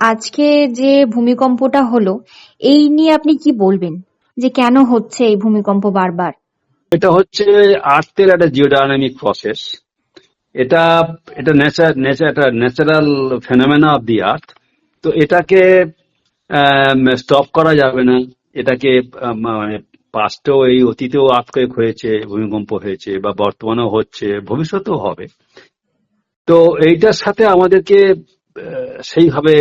আজকে যে ভূমিকম্পটা হলো, এই নিয়ে আপনি কি বলবেন? যে কেন হচ্ছে এই ভূমিকম্প বারবার? এটা হচ্ছে আর্থের একটা জিওডাইনামিক প্রসেস এটা এটা নেচার নেচার একটা natural phenomena of the earth তো এটাকে স্টপ করা যাবে না। এটাকে মানে পাস্টেও এই অতীতেও আর্থকোয়েক হয়েছে, ভূমিকম্প হয়েছে, বা বর্তমানেও হচ্ছে, ভবিষ্যতেও হবে। তো এইটার সাথে আমাদেরকে সেইভাবে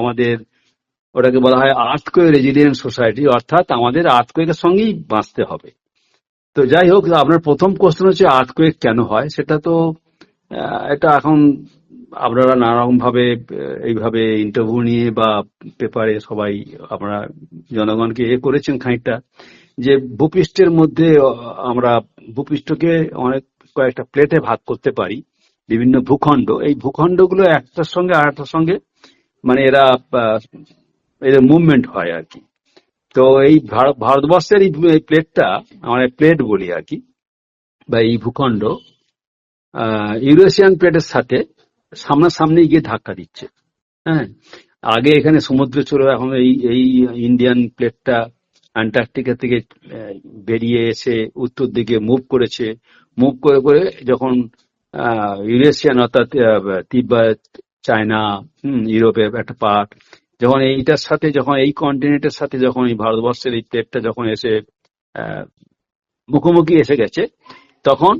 আমাদের ওটাকে বলা হয় আর্থকোয়েক রেজিলিয়েন্ট সোসাইটি অর্থাৎ আমাদের আর্থকোয়েকের সঙ্গেই বাঁচতে হবে। তো যাই হোক, আপনার প্রথম কোশ্চেন হচ্ছে আর্থকোয়েক কেন হয়? সেটা তো এটা এখন আপনারা নানা রকম ভাবে এইভাবে ইন্টারভিউ নিয়ে বা পেপারে সবাই আপনারা জনগণকে এ করেছেন খানিকটা, যে ভূপৃষ্ঠের মধ্যে আমরা ভূপৃষ্ঠকে অনেক কয়েকটা প্লেটে ভাগ করতে পারি। বিভিন্ন ভূখণ্ড। এই ভূখণ্ডগুলো একটার সঙ্গে আরেকটার সঙ্গে মানে এরা এদের মুভমেন্ট হয় আর কি। তো এই ভারতবর্ষের এই প্লেটটা আমরা প্লেট বলি আর কি, বা এই ভূখণ্ড ইউরেশিয়ান প্লেটের সাথে সামনাসামনি গিয়ে ধাক্কা দিচ্ছে। হ্যাঁ? আগে এখানে সমুদ্র ছিল, এখন এই এই ইন্ডিয়ান প্লেটটা অ্যান্টার্কটিকা থেকে বেরিয়ে এসে উত্তর দিকে মুভ করেছে। মুভ করে করে যখন ইউরেশিয়ান অর্থাৎ তিব্বত চায়না হুম, ইউরোপের একটা পার্ট যখন এইটার সাথে যখন এই কন্টিনেন্টের সাথে যখন এই ভারতবর্ষের এই প্লেটটা যখন এসে মুখোমুখি এসে গেছে তখন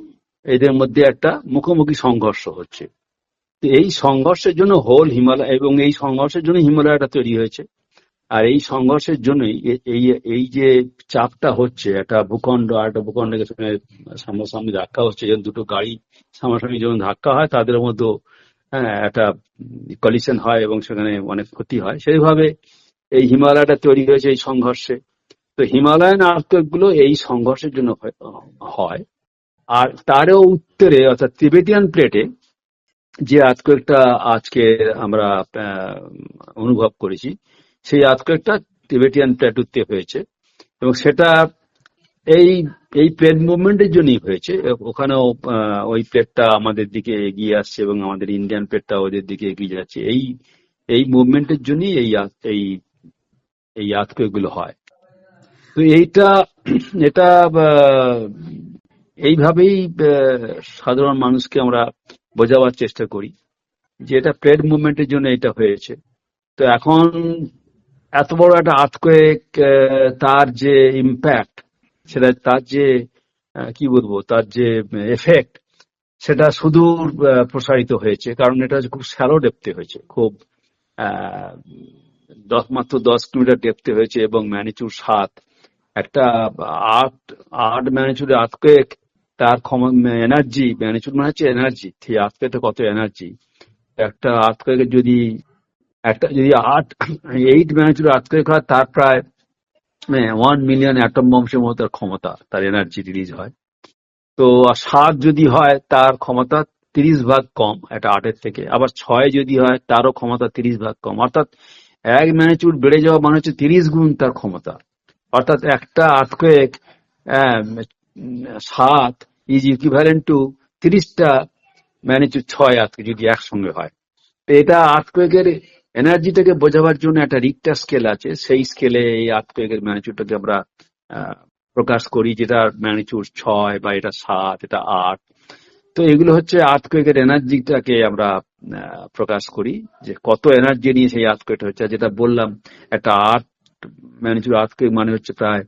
এদের মধ্যে একটা মুখোমুখি সংঘর্ষ হচ্ছে। এই সংঘর্ষের জন্য হোল হিমালয় এবং এই সংঘর্ষের জন্য হিমালয়টা তৈরি হয়েছে। আর এই সংঘর্ষের জন্যই এই এই যে চাপটা হচ্ছে, একটা ভূখণ্ড, আর একটা ভূখণ্ডের সঙ্গে সামনাসামনি ধাক্কা হচ্ছে যখন দুটো গাড়ি সামনাসামনি যখন ধাক্কা হয়, তাদের মধ্যে হ্যাঁ একটা কলিশন হয় এবং সেখানে অনেক ক্ষতি হয়। সেইভাবে এই হিমালয়টা তৈরি হয়েছে এই সংঘর্ষে। তো হিমালয়ান আর্থকগুলো এই সংঘর্ষের জন্য হয়- হয়। আর তারও উত্তরে, অর্থাৎ তিবেটিয়ান প্লেটে যে আজকে একটা আজকে আমরা অনুভব করেছি সেই আর্থকোয়েকটা তিবেটিয়ান প্লেটুতে হয়েছে এবং সেটা এই এই প্লেট মুভমেন্টের জন্যই হয়েছে। ওখানেও ওই প্লেটটা আমাদের দিকে এগিয়ে আসছে এবং আমাদের ইন্ডিয়ান প্লেটটা ওদের দিকে এগিয়ে যাচ্ছে। এই এই মুভমেন্টের জন্যই এই এই এই আর্থকোয়েকগুলো হয়। তো এইটা, এটা এইভাবেই সাধারণ মানুষকে আমরা বোঝাবার চেষ্টা করি যে এটা প্লেট মুভমেন্টের জন্য এটা হয়েছে। তো এখন এত বড় একটা আর্থকোয়েক তার যে ইম্প্যাক্ট সেটা তার যে কি বলব, তার যে এফেক্ট সেটা সুদূর প্রসারিত হয়েছে। কারণ এটা খুব স্যালো ডেপতে হয়েছে। খুব দশ, মাত্র দশ কিলোমিটার ডেপতে হয়েছে এবং ম্যানিচুর সাত। একটা আট আট ম্যানিচুর আর্থকোয়েক তার এনার্জি ম্যানিচুর মানে হচ্ছে এনার্জি সেই আর্থকোয়েকটা কত এনার্জি একটা আর্থকোয়েকের যদি একটা যদি আট এইট ম্যানিচুর আর্থকোয়েক হয় তার প্রায় ওয়ান মিলিয়ন অ্যাটম বংশের মতো তার ক্ষমতা তার এনার্জি রিলিজ হয়। তো সাত যদি হয়, তার ক্ষমতা তিরিশ ভাগ কম, একটা আটের থেকে। আবার ছয় যদি হয়, তারও ক্ষমতা তিরিশ ভাগ কম। অর্থাৎ এক ম্যানিচুড বেড়ে যাওয়া মানে হচ্ছে তিরিশ গুণ তার ক্ষমতা। অর্থাৎ একটা আর্থকোয়েক সাত ইজ ইকুইভ্যালেন্ট টু তিরিশটা ম্যানিচুড ছয় আর্থকোয়েক যদি একসঙ্গে হয়। তো এটা আর্থকোয়েকের এনার্জিটাকে বোঝাবার জন্য একটা রিক্টার স্কেল আছে। সেই স্কেলে এই আর্থকোয়েকের ম্যানিচুডটাকে আমরা প্রকাশ করি, যেটা ম্যানিচুড ছয় বা এটা সাত, এটা আট। তো এগুলো হচ্ছে আর্থকোয়েকের এনার্জিটাকে আমরা প্রকাশ করি, যে কত এনার্জি নিয়ে সেই আর্থকোয়েকটা হচ্ছে। যেটা বললাম, একটা আর্ট ম্যানিচুড আর্থকোয়েক মানে হচ্ছে প্রায়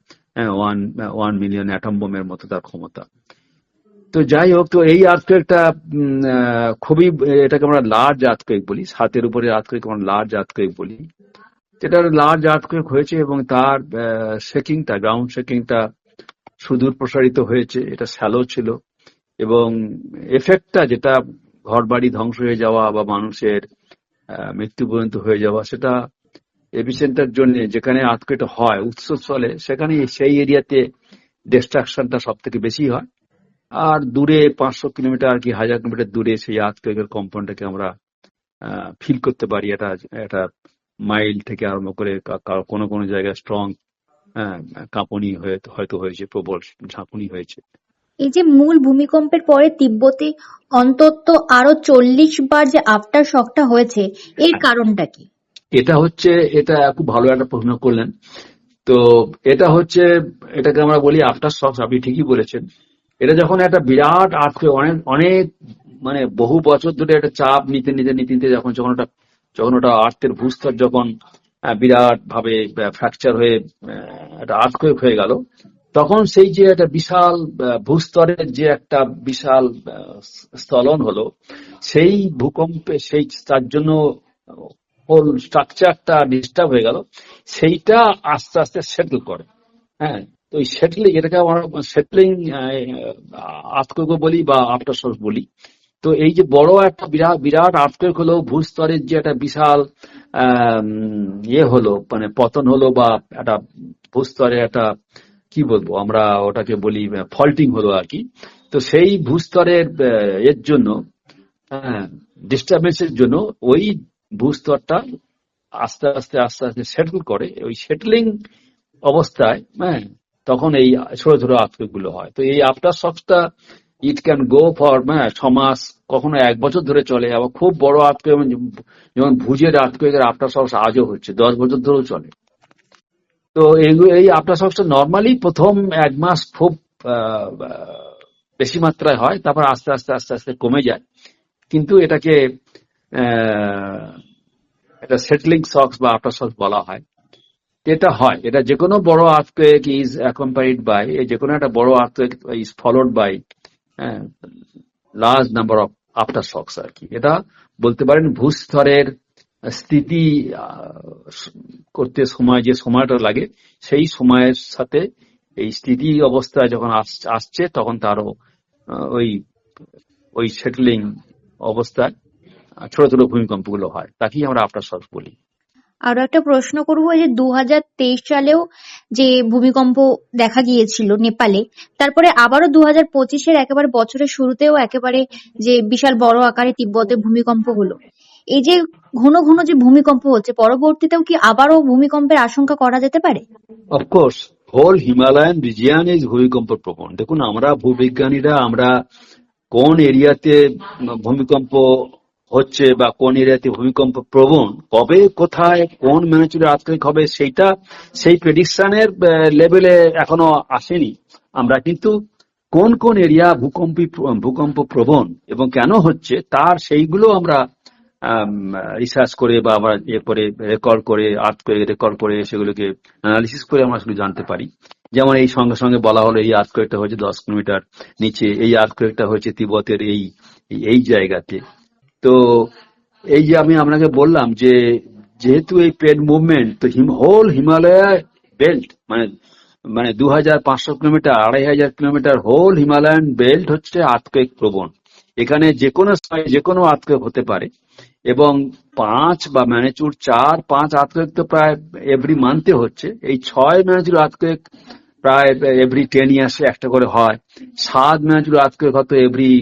ওয়ান ওয়ান মিলিয়ন অ্যাটম বোমের মতো তার ক্ষমতা। তো যাই হোক, তো এই আর্থকোয়েকটা খুবই, এটাকে আমরা লার্জ আর্থকোয়েক বলি। সাতের উপরে আর্থকোয়েক আমরা লার্জ আর্থকোয়েক বলি। যেটা লার্জ আর্থকোয়েক হয়েছে এবং তার শেকিংটা গ্রাউন্ড শেকিংটা সুদূর প্রসারিত হয়েছে। এটা স্যালো ছিল। এবং এফেক্টটা যেটা ঘরবাড়ি ধ্বংস হয়ে যাওয়া বা মানুষের মৃত্যু পর্যন্ত হয়ে যাওয়া, সেটা এপিসেন্টার জন্য যেখানে আর্থকোয়েকটা হয়, উৎসস্থলে, সেখানে সেই এরিয়াতে ডিস্ট্রাকশনটা সব থেকে বেশি হয়। আর দূরে পাঁচশো কিলোমিটার কি হাজার কিলোমিটার দূরে সেই আর্থকোয়েকের কম্পাউন্ডটাকে আমরা ফিল করতে পারি। এটা এটা মাইল থেকে আরম্ভ করে কোনো কোনো জায়গায় স্ট্রং কাঁপুনি হয়ে হয়তো হয়েছে প্রবল ঝাঁকুনি হয়েছে। এই যে মূল ভূমিকম্পের পরে তিব্বতে অন্তত আরও চল্লিশ বার যে আফটার শকটা হয়েছে এর কারণটা কি? এটা হচ্ছে এটা খুব ভালো একটা প্রশ্ন করলেন। তো এটা হচ্ছে এটাকে আমরা বলি আফটার শক্স আপনি ঠিকই বলেছেন। এটা যখন একটা বিরাট আর্থকে অনেক অনেক মানে বহু বছর ধরে একটা চাপ নিতে নিতে নিতে নিতে যখন যখন ওটা যখন ওটা আর্থের ভূস্তর যখন বিরাট ভাবে ফ্র্যাকচার হয়ে একটা আর্থকোয়েক হয়ে গেল, তখন সেই যে একটা বিশাল ভূস্তরের যে একটা বিশাল স্থলন হলো, সেই ভূকম্পে, সেই, তার জন্য হোল স্ট্রাকচারটা ডিস্টার্ব হয়ে গেল, সেইটা আস্তে আস্তে সেটেল করে হ্যাঁ? তো এই সেটলিং এটাকে আমরা সেটলিং আর্থকোয়েক বলি বা আফটার সোর্স বলি, তো এই যে বড় একটা বিরাট বিরাট আর্থকোয়েক হলো, ভূস্তরের যে একটা বিশাল ইয়ে হলো মানে পতন হলো বা একটা ভূস্তরের একটা, কি বলব, আমরা ওটাকে বলি ফল্টিং হলো আর কি। তো সেই ভূস্তরের এর জন্য ডিস্টারবেন্সের জন্য ওই ভূস্তরটা আস্তে আস্তে আস্তে আস্তে সেটেল করে। ওই সেটলিং অবস্থায় হ্যাঁ তখন এই ছোট ছোট আর্থকুইকগুলো হয়। তো এই আফটার শকসটা ইট ক্যান গো ফর হ্যাঁ ছ মাস, কখনো এক বছর ধরে চলে। আবার খুব বড় আর্থকুইক যেমন ভুজের আর্থকুইকের আফটার শকস আজও হচ্ছে, দশ বছর ধরেও চলে। তো এই আফটার শকসটা নর্মালি প্রথম এক মাস খুব বেশি মাত্রায় হয়, তারপর আস্তে আস্তে আস্তে আস্তে কমে যায়। কিন্তু এটাকে এটা সেটলিং সক্স বা আফটার শকস বলা হয়। এটা হয়। এটা যে কোনো বড় আর্থকুয়েক ইজ অ্যাকম্পানিড বাই যে কোনো একটা বড় earthquake is followed by large number of aftershocks আর কি। এটা বলতে পারেন ভূস্তরের স্থিতি করতে সময়, যে সময়টা লাগে, সেই সময়ের সাথে এই স্থিতি অবস্থায় যখন আস- আসছে, তখন তারও ওই ওই সেটলিং অবস্থায় ছোট ছোট ভূমিকম্পগুলো হয়। তাকেই আমরা আফটার শক্স বলি। আরও একটা প্রশ্ন করব, এই যে দুহাজার তেইশ সালেও যে ভূমিকম্প দেখা গিয়েছিল নেপালে, তারপরে আবারও দু হাজার পঁচিশের একেবারে বছরের শুরুতেও একেবারে যে বিশাল বড় আকারে তিব্বতে ভূমিকম্প হলো। এই যে ঘন ঘন যে ভূমিকম্প হচ্ছে, পরবর্তীতেও কি আবারও ভূমিকম্পের আশঙ্কা করা যেতে পারে? Of course whole Himalayan region is ভূমিকম্প প্রবণ। দেখুন, আমরা ভূবিজ্ঞানীরা, আমরা কোন এরিয়াতে ভূমিকম্প হচ্ছে বা কোন এরিয়াতে ভূমিকম্প প্রবণ, কবে, কোথায়, কোন ম্যানিচুরের আর্থকুইক হবে সেইটা, সেই প্রেডিকশনের লেভেলে এখনও আসেনি। আমরা কিন্তু কোন কোন এরিয়া ভূকম্পী ভূকম্প প্রবণ এবং কেন হচ্ছে, তার সেইগুলো আমরা রিসার্চ করে বা আমরা ইয়ে করে রেকর্ড করে আর্থ করে রেকর্ড করে সেগুলোকে অ্যানালিসিস করে আমরা সেগুলো জানতে পারি। যেমন এই সঙ্গে সঙ্গে বলা হলো এই আর্থকোয়েকটা হচ্ছে দশ কিলোমিটার নিচে, এই আর্থকোয়েকটা হচ্ছে তিব্বতের এই এই জায়গাতে। তো এই যে আমি আপনাকে বললাম যে যেহেতু এই প্লেন মুভমেন্ট তো হিম হোল হিমালয় বেল্ট মানে মানে দু হাজার পাঁচশো কিলোমিটার, আড়াই হাজার কিলোমিটার হোল হিমালয়ান বেল্ট হচ্ছে আর্থকোয়েক প্রবণ। এখানে যে কোনো সময় যে কোনো আর্থকোয়েক হতে পারে। এবং পাঁচ বা ম্যানেচুর চার, পাঁচ আর্থকোয়েক তো প্রায় এভরি মান্থে হচ্ছে। এই ছয় ম্যানেচুর আর্থকোয়েক প্রায় এভরি টেন ইয়ার্সে একটা করে হয়। সাত ম্যানেচুর আর্থকোয়েক হয়তো এভরি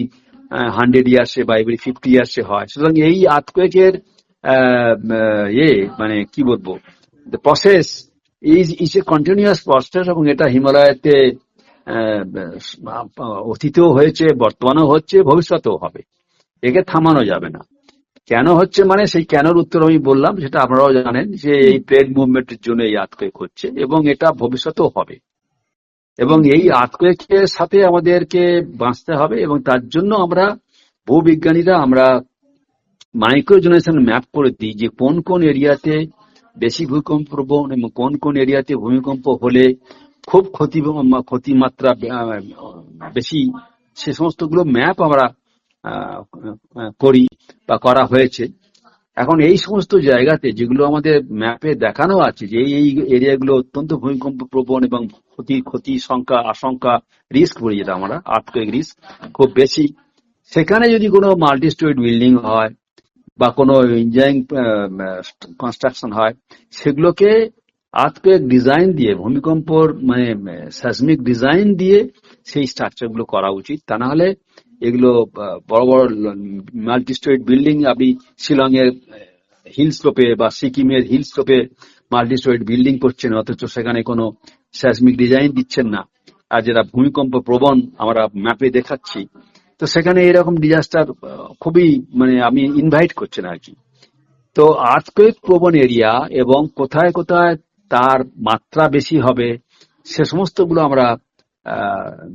হান্ড্রেড ইয়ার্সে বা এভরি ফিফটি ইয়ার্সে হয়। সুতরাং এই আর্থকোয়েকের ইয়ে মানে কি বলব? Process is is a continuous process এবং এটা হিমালয়তে অতীতেও হয়েছে, বর্তমানেও হচ্ছে, ভবিষ্যতেও হবে। একে থামানো যাবে না। কেন হচ্ছে মানে সেই কেনর উত্তর আমি বললাম, সেটা আপনারাও জানেন যে এই প্লেন মুভমেন্টের জন্য এই আর্থকোয়েক হচ্ছে এবং এটা ভবিষ্যতেও হবে। এবং এই আর্থকোয়েকের সাথে আমাদেরকে বাঁচতে হবে এবং তার জন্য আমরা ভূবিজ্ঞানীরা আমরা মাইক্রোজোনেশন ম্যাপ করে দিই যে কোন কোন এরিয়াতে বেশি ভূমিকম্প প্রবণ এবং কোন কোন এরিয়াতে ভূমিকম্প হলে খুব ক্ষতি ক্ষতি মাত্রা বেশি সে সমস্তগুলো ম্যাপ আমরা করি বা করা হয়েছে। এখন এই সমস্ত জায়গাতে যেগুলো আমাদের ম্যাপে দেখানো আছে, যে এই এরিয়াগুলো অত্যন্ত ভূমিকম্প প্রবণ এবং ক্ষতি ক্ষতি সংখ্যা, আশঙ্কা রিস্ক বলি যেটা আমরা আর্থকুয়েক রিস্ক খুব বেশি। সেখানে যদি কোনো মাল্টি স্টোরিড বিল্ডিং হয় বা কোনো ইঞ্জিনিয়ারিং কনস্ট্রাকশন হয়, সেগুলোকে আর্থকুয়েক ডিজাইন দিয়ে, ভূমিকম্পর মানে সেসমিক ডিজাইন দিয়ে সেই স্ট্রাকচারগুলো করা উচিত। তা না হলে এগুলো বড় বড় মাল্টি স্টোরিড বিল্ডিং, আপনি শিলং এর হিল বা সিকিমের হিল স্লোপে মাল্টি স্টোরিড বিল্ডিং করছেন, অথচ সেখানে কোনো সেসমিক ডিজাইন দিচ্ছেন না। আর যেটা ভূমিকম্প প্রবণ, আমরা ম্যাপে দেখাচ্ছি। তো সেখানে এরকম ডিজাস্টার খুবই মানে আমি ইনভাইট করছেন আর কি। তো আর্থকুয়েক প্রবণ এরিয়া এবং কোথায় কোথায় তার মাত্রা বেশি হবে, সে সমস্তগুলো আমরা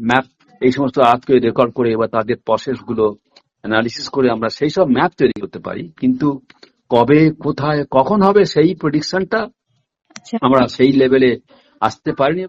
ম্যাপ এই সমস্ত আর্থকে রেকর্ড করে বা তাদের প্রসেসগুলো অ্যানালিসিস করে আমরা সেই সব ম্যাপ তৈরি করতে পারি। কিন্তু কবে কোথায় কখন হবে সেই প্রেডিকশনটা আচ্ছা। আমরা সেই লেভেলে আসতে পারিনি।